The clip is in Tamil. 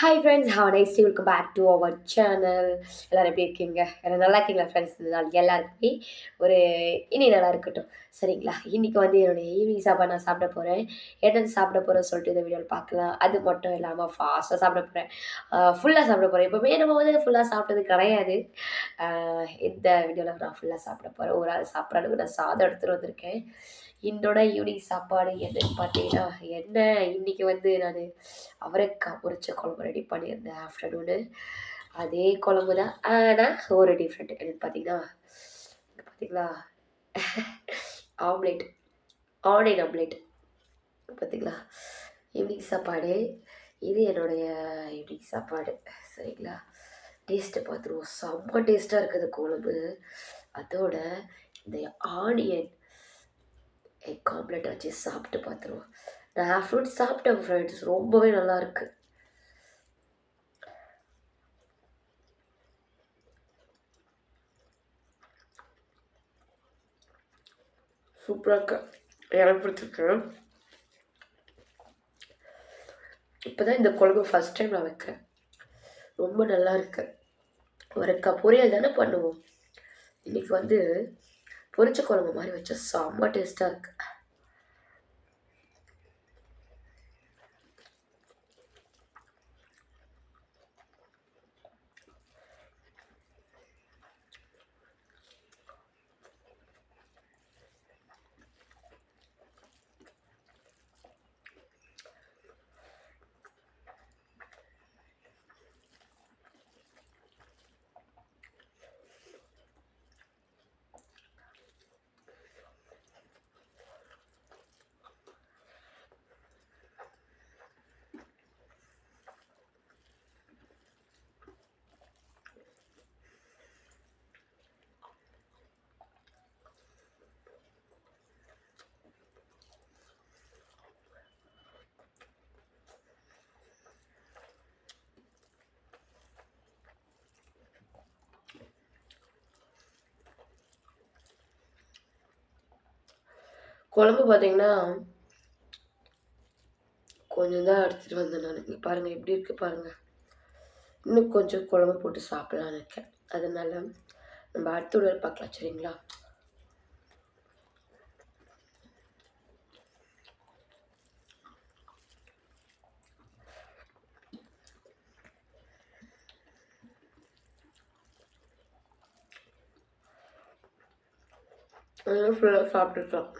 Hi friends have nice day welcome back to our channel எல்லோரும் எப்படி இருக்கீங்க? எல்லாம் நல்லா இருக்கீங்களா ஃப்ரெண்ட்ஸ் இந்த நாள் எல்லாருக்குமே ஒரு இனி நல்லா இருக்கட்டும். சரிங்களா? இன்றைக்கி வந்து என்னுடைய ஈவினிங் சாப்பாடு நான் சாப்பிட போகிறேன் என்னென்னு சாப்பிட போகிறேன்னு சொல்லிட்டு இந்த வீடியோவில் பார்க்கலாம். அது மட்டும் இல்லாமல் ஃபாஸ்ட்டாக சாப்பிட போகிறேன் ஃபுல்லாக சாப்பிட போகிறேன் எப்போவுமே நம்ம வந்து ஃபுல்லாக சாப்பிட்டது கிடையாது. எந்த இந்த வீடியோவில் நான் ஃபுல்லாக சாப்பிட போகிறேன் ஒரு ஆள் சாப்பிட்றதுக்கு நான் சாதம் எடுத்துகிட்டு வந்திருக்கேன். என்னோட ஈவினிங் சாப்பாடு என்னன்னு பார்த்தீங்கன்னா என்ன? இன்றைக்கி வந்து நான் அவரைக்காய் பொரிச்ச குழம்பு ரெடி பண்ணியிருந்தேன் ஆஃப்டர்நூனு அதே குழம்பு தான். ஆனால் ஒரு டிஃப்ரெண்ட் என்னன்னு பார்த்தீங்கன்னா பார்த்தீங்களா? ஆம்லேட் ஆன்லைன் ஆம்லேட் பார்த்தீங்களா? ஈவினிங் சாப்பாடு. இது என்னுடைய ஈவினிங் சாப்பாடு. சரிங்களா? டேஸ்ட்டை பார்த்துருவோம். செம்ம டேஸ்ட்டாக இருக்குது குழம்பு. அதோட இந்த ஆனியன் எக் ஆம்லெட் வச்சு சாப்பிட்டு பார்த்துருவோம். நான் ஆஃப்டர்நூன் சாப்பிட்டேன் ஃப்ரெண்ட்ஸ் ரொம்பவே நல்லாயிருக்கு சூப்பராக இருக்கு. எனக்கு பிடிச்சிருக்கு. இப்போ தான் இந்த குழம்பு ஃபஸ்ட் டைம் நான் வைக்கிறேன். ரொம்ப நல்லா இருக்கு. அவரைக்காய் பொரியல் தானே பண்ணுவோம். இன்னைக்கு வந்து பொரிச்ச குழம்பு மாதிரி வச்சா செம்ம டேஸ்ட்டாக இருக்குது குழம்பு பார்த்தீங்கன்னா கொஞ்சம் தான் எடுத்துகிட்டு வந்தேன் நான். இங்கே பாருங்கள் எப்படி இருக்குது பாருங்கள் இன்னும் கொஞ்சம் குழம்பு போட்டு சாப்பிட்லான்னு இருக்கேன். அதனால் நம்ம அடுத்த உடல் பார்க்கலாம் சரிங்களா? ஃபுல்லாக சாப்பிட்டுட்டோம்